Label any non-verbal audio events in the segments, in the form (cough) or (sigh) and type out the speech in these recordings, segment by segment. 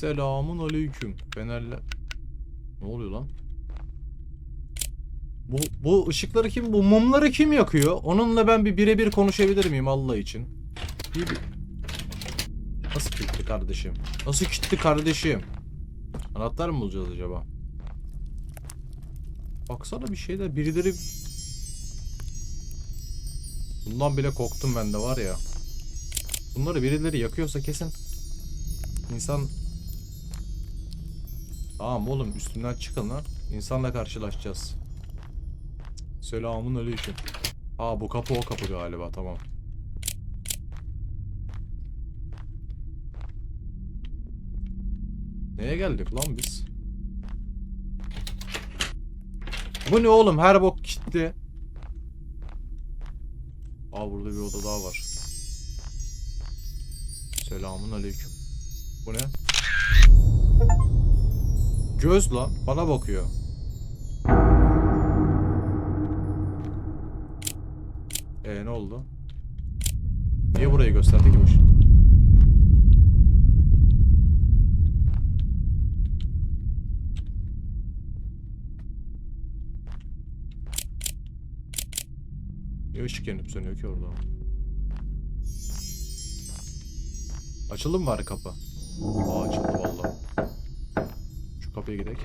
Selamun aleyküm. Fenerle... Ne oluyor lan? Bu, bu ışıkları kim, bu mumları kim yakıyor? Onunla ben bir birebir konuşabilir miyim Allah için? Bir, bir- Nasıl kilitli kardeşim? Nasıl kilitli kardeşim? Anahtar mı bulacağız acaba? Baksana bir şeyler birileri... Bundan bile korktum ben de var ya. Bunları birileri yakıyorsa kesin insan Tamam oğlum üstünden çıkın lan. İnsanla karşılaşacağız. Selamun aleyküm. Aa bu kapı o kapı galiba tamam. Neye geldik lan biz? Bu ne oğlum her bok kilitli. Aa burada bir oda daha var. Selamun aleyküm. Bu ne? Göz lan bana bakıyor. Ee ne oldu? Niye burayı gösterdi ki bu şey? Niye ışık yanıp sönüyor ki orada? Açıldı mı bari kapı? Aa açıldı vallahi. Şu kapıya gidelim.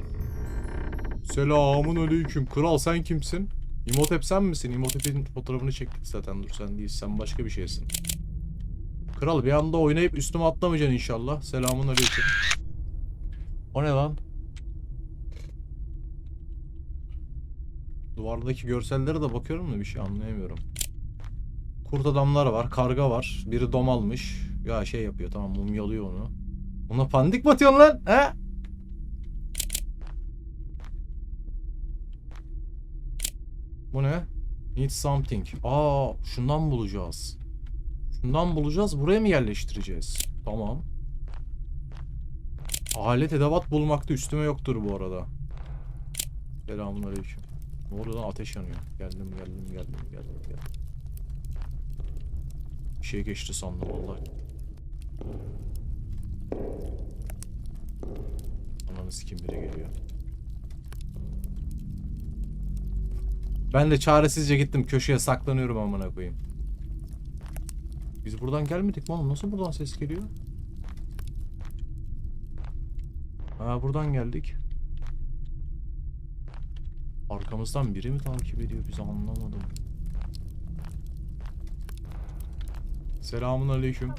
Selamun aleyküm. Kral sen kimsin? İmotep sen misin? İmotep'in fotoğrafını çektik zaten. Dur sen değil. Sen başka bir şeysin. Kral bir anda oynayıp üstüme atlamayacaksın inşallah. Selamun aleyküm. O ne lan? Duvardaki görsellere de bakıyorum da bir şey anlayamıyorum. Kurt adamlar var, karga var. Biri dom almış. Ya şey yapıyor tamam mumyalıyor onu. Ona pandik mi atıyorsun lan? He? Bu ne? Need something. Aa, şundan bulacağız. Şundan bulacağız. Buraya mı yerleştireceğiz? Tamam. Alet edevat bulmakta üstüme yoktur bu arada. Selamünaleyküm. Ne oluyor lan? Ateş yanıyor. Geldim, geldim, geldim, geldim, geldim. Bir şey geçti sandım vallahi. Ananı sikim biri geliyor. Ben de çaresizce gittim köşeye saklanıyorum amına koyayım. Biz buradan gelmedik mi oğlum? Nasıl buradan ses geliyor? Ha buradan geldik. Arkamızdan biri mi takip ediyor bizi anlamadım. Selamun aleyküm.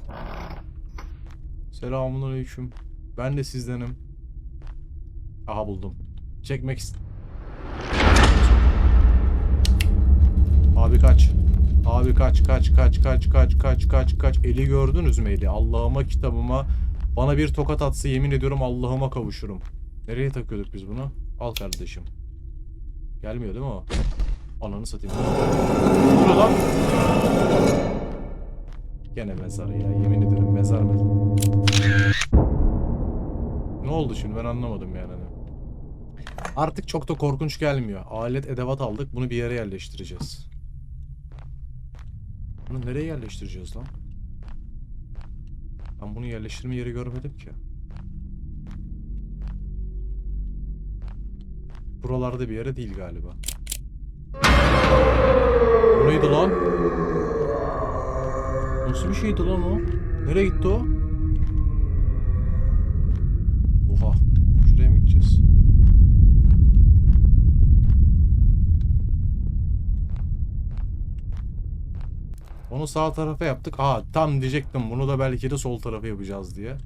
Selamun aleyküm. Ben de sizdenim. Aha buldum. Çekmek ist... Abi kaç. Abi kaç kaç kaç kaç kaç kaç kaç kaç. Eli gördünüz mü eli? Allah'ıma kitabıma bana bir tokat atsa yemin ediyorum Allah'ıma kavuşurum. Nereye takıyorduk biz bunu? Al kardeşim. Gelmiyor değil mi o? Ananı satayım. Oluyor lan? Gene mezar ya. Yemin ederim mezar mezar. Ne oldu şimdi ben anlamadım yani. hani. Artık çok da korkunç gelmiyor. Alet edevat aldık. Bunu bir yere yerleştireceğiz. Bunu nereye yerleştireceğiz lan? Ben bunu yerleştirme yeri görmedim ki. Buralarda bir yere değil galiba. O neydi lan? Nasıl bir şeydi lan o? Nereye gitti o? Onu sağ tarafa yaptık. Aa tam diyecektim bunu da belki de sol tarafa yapacağız diye.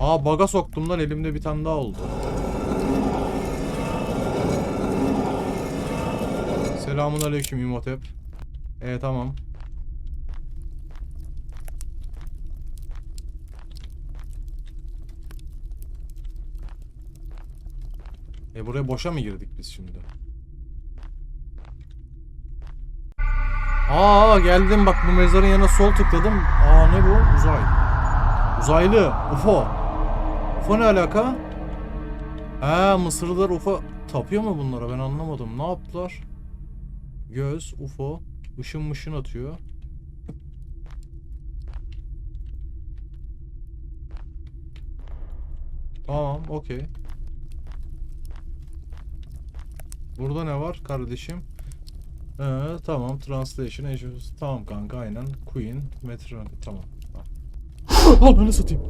Aa baga soktum lan elimde bir tane daha oldu. Selamun aleyküm İmhotep. E tamam. E buraya boşa mı girdik biz şimdi? Aa geldim bak bu mezarın yanına sol tıkladım. Aa ne bu? Uzay. Uzaylı. UFO. UFO ne alaka? Ha Mısırlılar UFO tapıyor mu bunlara? Ben anlamadım. Ne yaptılar? Göz, UFO, ışın mışın atıyor. Tamam, okey. Burada ne var kardeşim? Ee, tamam, translation issues. Tamam kanka, aynen. Queen, Metro, tamam. Ananı satayım.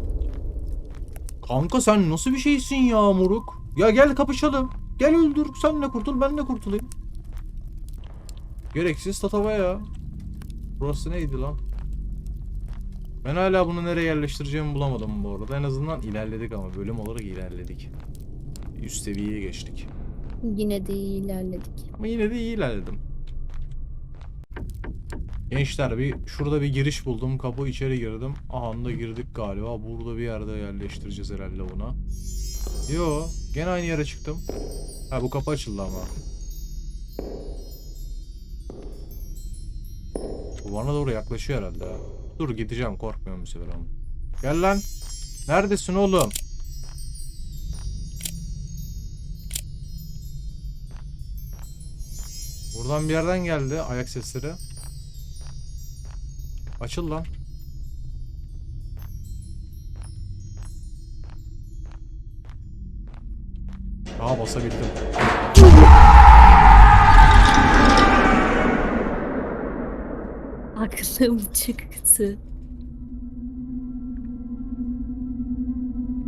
Kanka sen nasıl bir şeysin ya moruk? Ya gel kapışalım. Gel öldür. Sen ne kurtul, ben de kurtulayım. Gereksiz tatava ya. Burası neydi lan? Ben hala bunu nereye yerleştireceğimi bulamadım bu arada. En azından ilerledik ama bölüm olarak ilerledik. Üst seviyeye geçtik. Yine de iyi ilerledik. Ama yine de iyi ilerledim. Gençler bir şurada bir giriş buldum. Kapı içeri girdim. Aha da girdik galiba. Burada bir yerde yerleştireceğiz herhalde buna. Yo, gene aynı yere çıktım. Ha bu kapı açıldı ama. Bu bana doğru yaklaşıyor herhalde. ha. Dur gideceğim korkmuyorum bu sefer ama. Gel lan. Neredesin oğlum? Buradan bir yerden geldi ayak sesleri. Açıl lan. Aa basabildim. Aklım çıktı.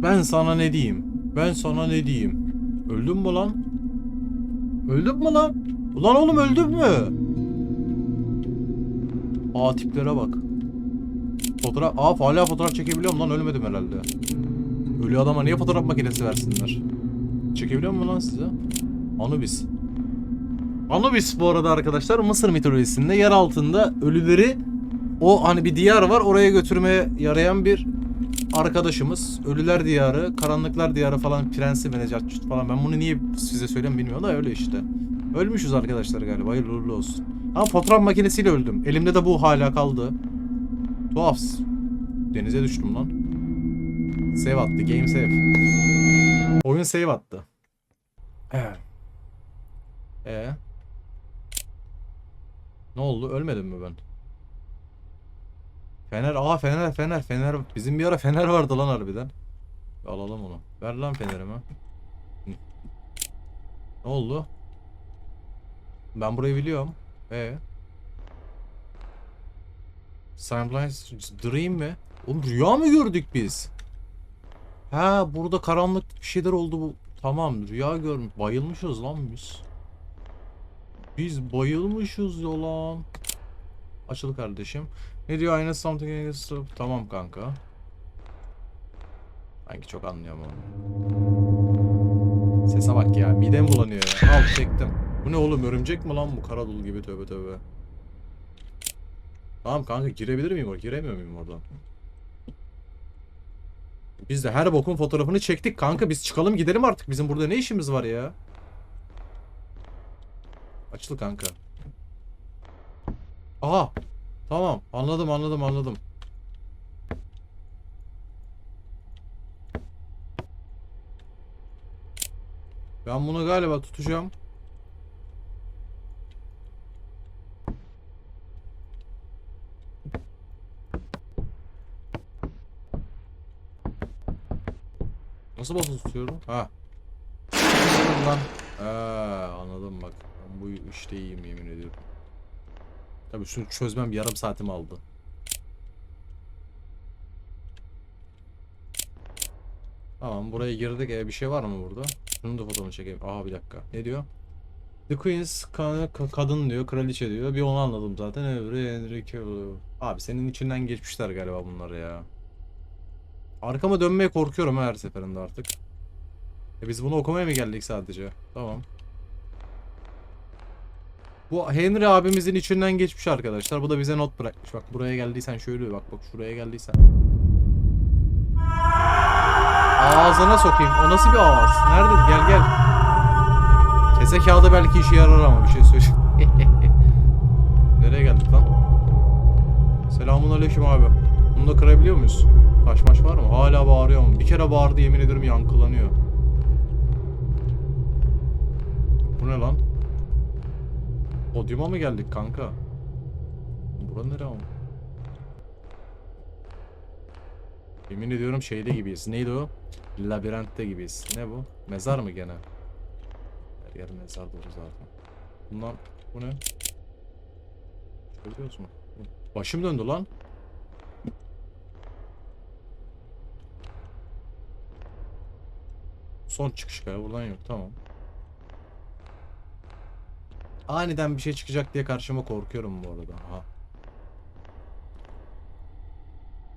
Ben sana ne diyeyim? Ben sana ne diyeyim? Öldün mü lan? Öldün mü lan? Ulan oğlum öldün mü? Aa tiplere bak. Fotoğraf... Aa hala fotoğraf çekebiliyorum lan ölmedim herhalde. Ölü adama niye fotoğraf makinesi versinler? Çekebiliyor mu lan size? Anubis. Anubis bu arada arkadaşlar Mısır mitolojisinde yer altında ölüleri o hani bir diyar var oraya götürmeye yarayan bir arkadaşımız. Ölüler diyarı, karanlıklar diyarı falan prensi Necat falan. Ben bunu niye size söylüyorum bilmiyorum da öyle işte. Ölmüşüz arkadaşlar galiba. Hayırlı uğurlu olsun. Ama fotoğraf makinesiyle öldüm. Elimde de bu hala kaldı. Tuhaf. Denize düştüm lan. Save attı. Game save. Oyun save attı. Evet. Ee? Ne oldu? Ölmedim mi ben? Fener, aa Fener, Fener, Fener. Bizim bir ara Fener vardı lan harbiden. Alalım onu. Ver lan Fener'imi. Ne oldu? Ben burayı biliyorum. Ee? Sunrise Dream mi? Oğlum rüya mı gördük biz? Ha burada karanlık bir şeyler oldu bu. Tamam rüya görmüş. Bayılmışız lan biz. Biz bayılmışız ya lan. Açıl kardeşim. Ne diyor aynı something Tamam kanka. Sanki çok anlıyorum onu. Sese bak ya. Midem bulanıyor. Al çektim. Bu ne oğlum örümcek mi lan bu karadul gibi tövbe tövbe. Tamam kanka girebilir miyim oraya? Giremiyor muyum oradan? Biz de her bokun fotoğrafını çektik kanka. Biz çıkalım gidelim artık. Bizim burada ne işimiz var ya? Açıl kanka. Aha. Tamam. Anladım anladım anladım. Ben bunu galiba tutacağım. Nasıl basılı tutuyorum? Ha. Lan. Ha, anladım bak. Ben bu işte iyiyim yemin ediyorum. Tabii şunu çözmem yarım saatimi aldı. Tamam buraya girdik. E, bir şey var mı burada? Şunu da fotoğrafını çekeyim. Aha bir dakika. Ne diyor? The Queen's ka- kadın diyor, kraliçe diyor. Bir onu anladım zaten. Öbürü Enrique oluyor. Abi senin içinden geçmişler galiba bunlar ya. Arkama dönmeye korkuyorum her seferinde artık. E biz bunu okumaya mı geldik sadece? Tamam. Bu Henry abimizin içinden geçmiş arkadaşlar. Bu da bize not bırakmış. Bak buraya geldiysen şöyle bak bak şuraya geldiysen. Ağzına sokayım. O nasıl bir ağız? Nerede? Gel gel. Kese kağıdı belki işe yarar ama bir şey söyleyeyim. (laughs) Nereye geldik lan? Selamun aleyküm abi. Bunu da kırabiliyor muyuz? Taş maş var mı? Hala bağırıyor mu? Bir kere bağırdı yemin ederim yankılanıyor. Bu ne lan? Podyuma mı geldik kanka? Bura nere ama? Yemin ediyorum şeyde gibiyiz. Neydi o? Labirentte gibiyiz. Ne bu? Mezar mı gene? Her yer mezar dolu zaten. Bundan bu ne? Görüyoruz mu? Başım döndü lan. Son çıkış galiba buradan yok tamam. Aniden bir şey çıkacak diye karşıma korkuyorum bu arada. Aha.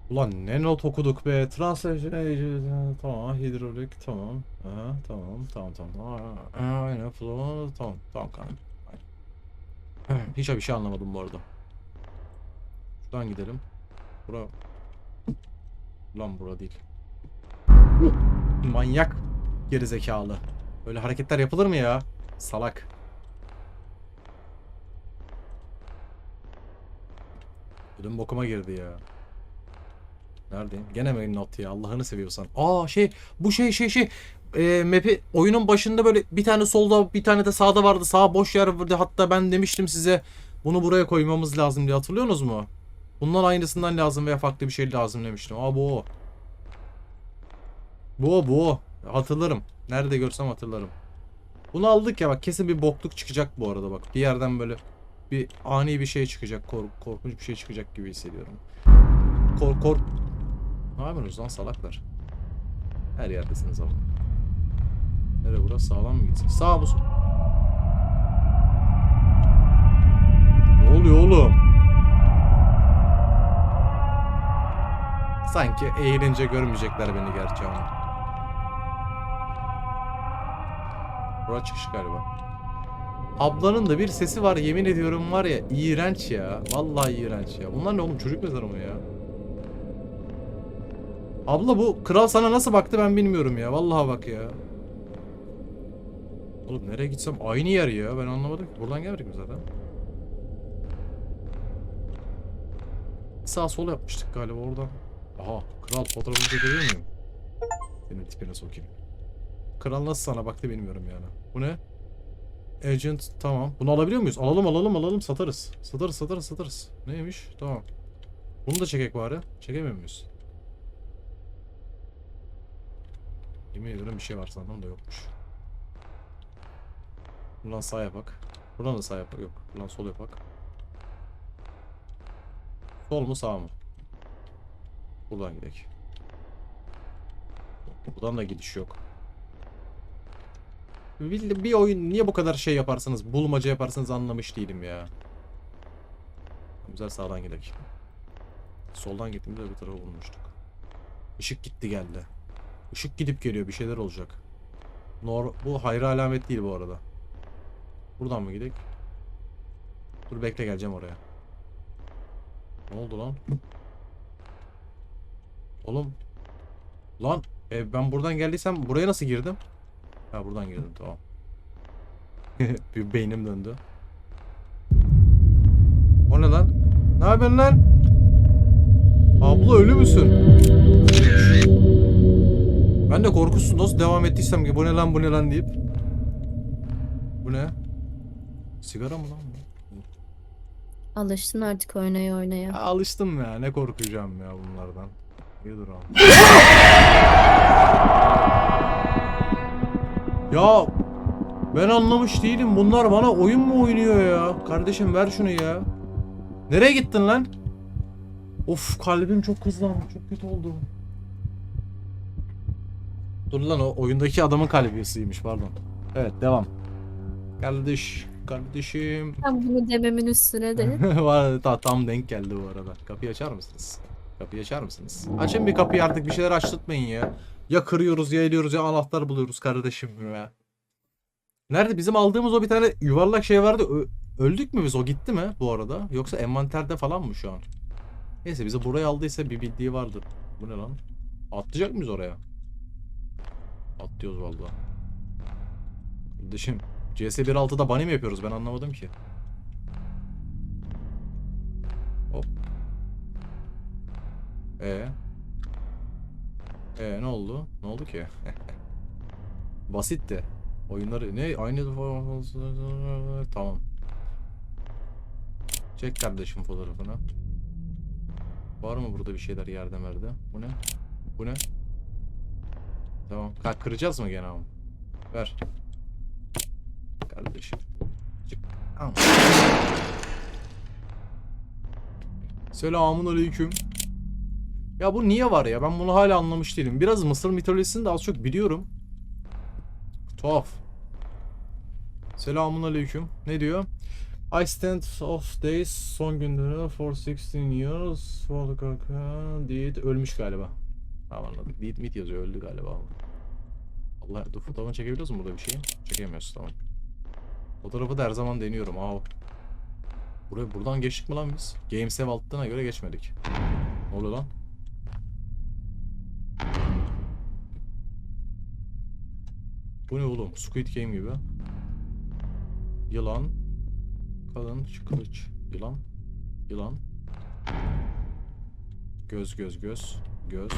Ulan ne not okuduk be. Translation tamam. Hidrolik tamam. Aha, tamam tamam tamam. Aynen flow tamam tamam kanka. (clears throat) Hiç bir şey anlamadım bu arada. Şuradan gidelim. Bura. Ulan bura değil. (clears throat) Manyak gerizekalı. Böyle hareketler yapılır mı ya? Salak. Ödüm bokuma girdi ya. Neredeyim? Gene mi not ya? Allah'ını seviyorsan. Aa şey bu şey şey şey e, map'i oyunun başında böyle bir tane solda bir tane de sağda vardı. Sağ boş yer vardı. Hatta ben demiştim size bunu buraya koymamız lazım diye hatırlıyorsunuz mu? Bundan aynısından lazım veya farklı bir şey lazım demiştim. Aa bu o. Bu o bu o. Hatırlarım. Nerede görsem hatırlarım. Bunu aldık ya bak kesin bir bokluk çıkacak bu arada bak. Bir yerden böyle bir ani bir şey çıkacak. Kork korkunç bir şey çıkacak gibi hissediyorum. Kork kork. Ne yapıyorsunuz lan salaklar? Her yerdesiniz ama. Nereye burası sağlam mı gitsin? Sağ mı? Ne oluyor oğlum? Sanki eğilince görmeyecekler beni gerçi ama. Bura çıkış galiba. Ablanın da bir sesi var yemin ediyorum var ya iğrenç ya. Vallahi iğrenç ya. Bunlar ne oğlum çocuk mezarı mı ya? Abla bu kral sana nasıl baktı ben bilmiyorum ya. Vallahi bak ya. Oğlum nereye gitsem aynı yer ya. Ben anlamadım ki. Buradan gelmedik mi zaten? Sağ sol yapmıştık galiba oradan. Aha kral fotoğrafını çekebilir miyim? Senin tipine sokayım. Kral nasıl sana baktı bilmiyorum yani. Bu ne? Agent tamam. Bunu alabiliyor muyuz? Alalım alalım alalım satarız. Satarız satarız satarız. Neymiş? Tamam. Bunu da çekek bari. Çekemiyor muyuz? Yemin ediyorum bir şey var sandım da yokmuş. Buradan sağ yapak. Buradan da sağ yapak. Yok. Buradan sol yapak. Sol mu sağ mı? Buradan gidelim. Buradan da gidiş yok. Bir, bir oyun niye bu kadar şey yaparsınız, bulmaca yaparsınız anlamış değilim ya. Güzel sağdan gidelim. Soldan gittiğimizde öbür tarafa bulmuştuk. Işık gitti geldi. Işık gidip geliyor bir şeyler olacak. Nor bu hayra alamet değil bu arada. Buradan mı gidelim? Dur bekle geleceğim oraya. Ne oldu lan? Oğlum. Lan e, ben buradan geldiysem buraya nasıl girdim? Ha buradan girdim tamam. (laughs) bir beynim döndü. O ne lan? Ne yapıyorsun lan? Abla ölü müsün? Ben de korkusuz nasıl devam ettiysem ki bu ne lan bu ne lan deyip. Bu ne? Sigara mı lan bu? Alıştın artık oynaya oynaya. Ya alıştım ya ne korkacağım ya bunlardan. İyi dur abi. (laughs) Ya ben anlamış değilim. Bunlar bana oyun mu oynuyor ya? Kardeşim ver şunu ya. Nereye gittin lan? Of kalbim çok hızlandı. Çok kötü oldu. Dur lan o oyundaki adamın kalbi hızlıymış pardon. Evet devam. Kardeş, kardeşim. Ben bunu dememin üstüne de. (laughs) Var ta- tam denk geldi bu arada. Kapıyı açar mısınız? Kapıyı açar mısınız? Açın bir kapıyı artık bir şeyler açtırtmayın ya. Ya kırıyoruz ya ediyoruz ya anahtar buluyoruz kardeşim ya. Nerede bizim aldığımız o bir tane yuvarlak şey vardı. Ö- öldük mü biz? O gitti mi bu arada? Yoksa envanterde falan mı şu an? Neyse bizi buraya aldıysa bir bildiği vardır. Bu ne lan? Atlayacak mıyız oraya? Atlıyoruz vallahi. Kardeşim CS 1.6'da bunny mi yapıyoruz? Ben anlamadım ki. Hop. E. E ne oldu? Ne oldu ki? (laughs) Basitti. Oyunları ne aynı (laughs) tamam. Çek kardeşim fotoğrafını. Var mı burada bir şeyler yerde merde? Bu ne? Bu ne? Tamam. Kalk kıracağız mı gene ama? Ver. Kardeşim. Çık. Selamun aleyküm. Ya bu niye var ya? Ben bunu hala anlamış değilim. Biraz Mısır mitolojisini de az çok biliyorum. Tuhaf. Selamun aleyküm. Ne diyor? I stand of days son günleri for 16 years for the Deed ölmüş galiba. Tamam anladık. Deed mit yazıyor öldü galiba. Allah dur fotoğrafını çekebiliyoruz mu burada bir şeyi? Çekemiyoruz tamam. Fotoğrafı da her zaman deniyorum. Aa. Buraya buradan geçtik mi lan biz? Games Ev altına göre geçmedik. Ne oluyor lan? Bu ne oğlum? Squid Game gibi. Yılan. Kalın şu kılıç. Yılan. Yılan. Göz göz göz. Göz.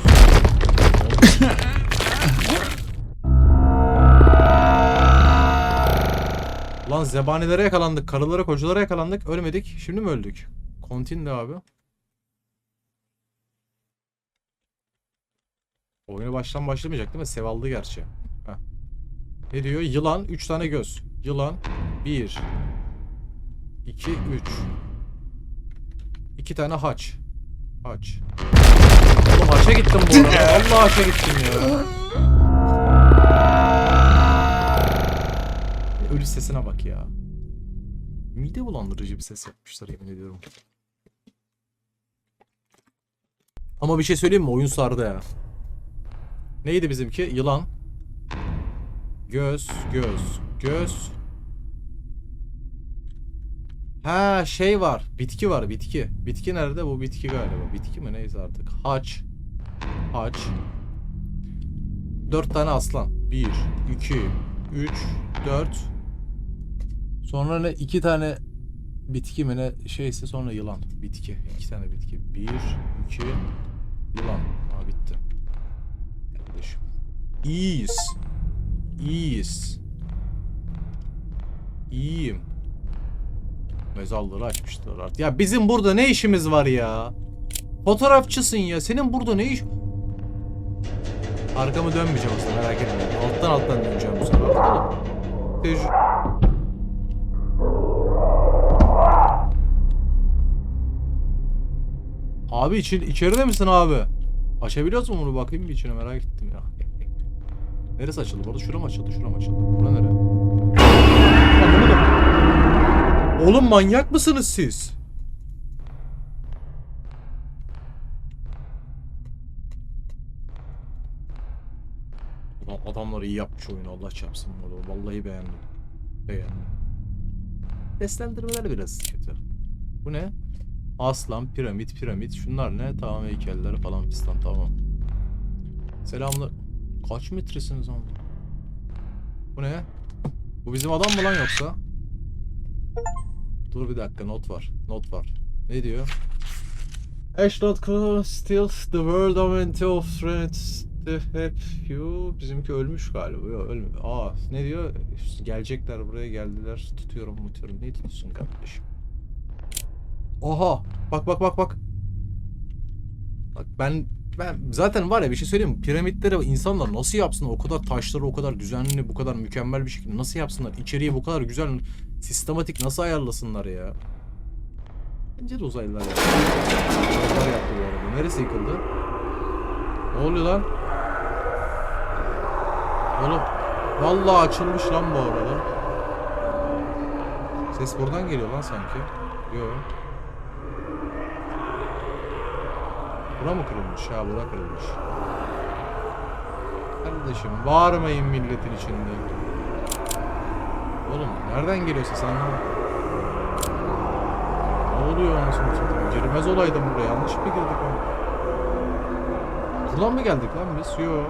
Lan zebanilere yakalandık. Karılara kocalara yakalandık. Ölmedik. Şimdi mi öldük? Continue abi. Oyunu baştan başlamayacak değil mi? Sevaldı gerçi. Heh. Ne diyor? Yılan 3 tane göz. Yılan 1 2 3 2 tane haç. Haç. Oğlum haça gittim bu arada. Allah haça gittim ya. Ölü sesine bak ya. Mide bulandırıcı bir ses yapmışlar yemin ediyorum. Ama bir şey söyleyeyim mi? Oyun sardı ya. Neydi bizimki? Yılan. Göz, göz, göz. Ha şey var. Bitki var, bitki. Bitki nerede? Bu bitki galiba. Bitki mi neyse artık. Haç. Haç. Dört tane aslan. Bir, iki, üç, dört. Sonra ne? iki tane bitki mi ne şeyse sonra yılan. Bitki. İki tane bitki. Bir, iki, yılan. Aa bitti. Kardeşim. İyiyiz. İyiyiz. İyiyim. Mezarları açmışlar artık. Ya bizim burada ne işimiz var ya? Fotoğrafçısın ya. Senin burada ne iş... Arkamı dönmeyeceğim aslında merak etme. Alttan alttan döneceğim bu sefer. Abi için, içeride misin abi? Açabiliyoruz mu bunu? Bakayım bir içine merak ettim ya. Neresi açıldı? Burada şura mı açıldı? Şura mı açıldı? Bura nere? Oğlum manyak mısınız siz? Adamlar iyi yapmış oyunu Allah çarpsın burada. Vallahi beğendim. Beğendim. Seslendirmeler biraz kötü. Bu ne? Aslan, piramit, piramit. Şunlar ne? Tamam heykeller falan fistan tamam. Selamlar. Kaç metresiniz ama? Bu ne? Bu bizim adam mı lan yoksa? Dur bir dakika not var. Not var. Ne diyor? Ashnot still the world of empty of threats to help you. Bizimki ölmüş galiba. Yok ölmüyor. Aa ne diyor? Gelecekler buraya geldiler. Tutuyorum tutuyorum. Ne tutuyorsun kardeşim? Oha! Bak bak bak bak. Bak ben ben zaten var ya bir şey söyleyeyim mi? Piramitleri insanlar nasıl yapsınlar? O kadar taşları o kadar düzenli, bu kadar mükemmel bir şekilde nasıl yapsınlar? İçeriği bu kadar güzel, sistematik nasıl ayarlasınlar ya? Bence de uzaylılar yaptı. Yaptı bu arada. Neresi yıkıldı? Ne oluyor lan? Oğlum vallahi açılmış lan bu arada. Ses buradan geliyor lan sanki. Yok. Bura mı kırılmış? Ha bura kırılmış. Kardeşim bağırmayın milletin içinde. Oğlum nereden geliyorsa sen. Ne oluyor anasını satayım? Girmez olaydım buraya. Yanlış mı girdik oğlum? Buradan mı geldik lan biz? Yo.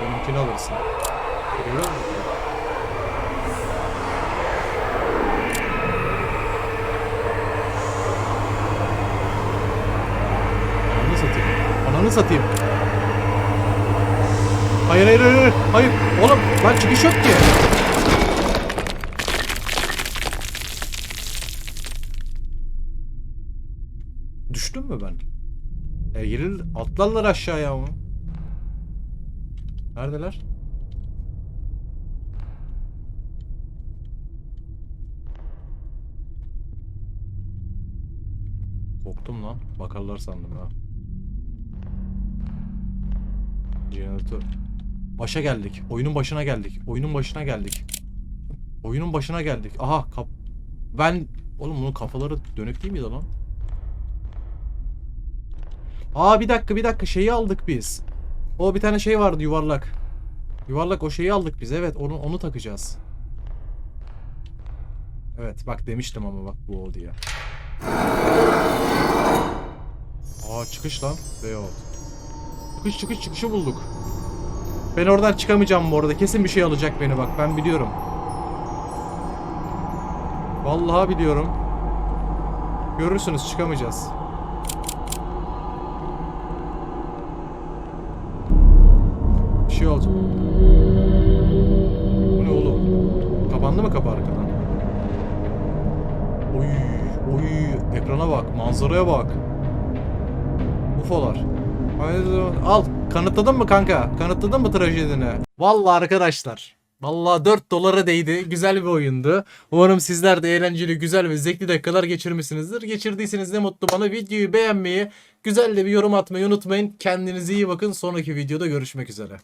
Benimkini alırsın. Görüyor musun? Ananı satayım. Ananı satayım. Hayır hayır hayır. Hayır. Oğlum lan çıkış yok ki. Düştüm mü ben? E yeril atlarlar aşağıya ama. Neredeler? Korktum lan. Bakarlar sandım ha. Jeneratör. Başa geldik. Oyunun başına geldik. Oyunun başına geldik. Oyunun başına geldik. Aha kap... Ben... Oğlum bunun kafaları dönük değil miydi lan? Aa bir dakika bir dakika şeyi aldık biz. O bir tane şey vardı yuvarlak. Yuvarlak o şeyi aldık biz. Evet onu onu takacağız. Evet bak demiştim ama bak bu o diye. Aa çıkış lan. Beyot. Çıkış çıkış çıkışı bulduk. Ben oradan çıkamayacağım bu arada. Kesin bir şey alacak beni bak. Ben biliyorum. Vallahi biliyorum. Görürsünüz çıkamayacağız. Şey olacak. Bu ne oğlum? Kapandı mı kapı arkadan? Oy, oy, ekrana bak, manzaraya bak. UFO'lar. Al, kanıtladın mı kanka? Kanıtladın mı trajedini? Vallahi arkadaşlar. Vallahi 4 dolara değdi. Güzel bir oyundu. Umarım sizler de eğlenceli, güzel ve zevkli dakikalar geçirmişsinizdir. Geçirdiyseniz ne mutlu bana. Videoyu beğenmeyi, güzel de bir yorum atmayı unutmayın. Kendinize iyi bakın. Sonraki videoda görüşmek üzere.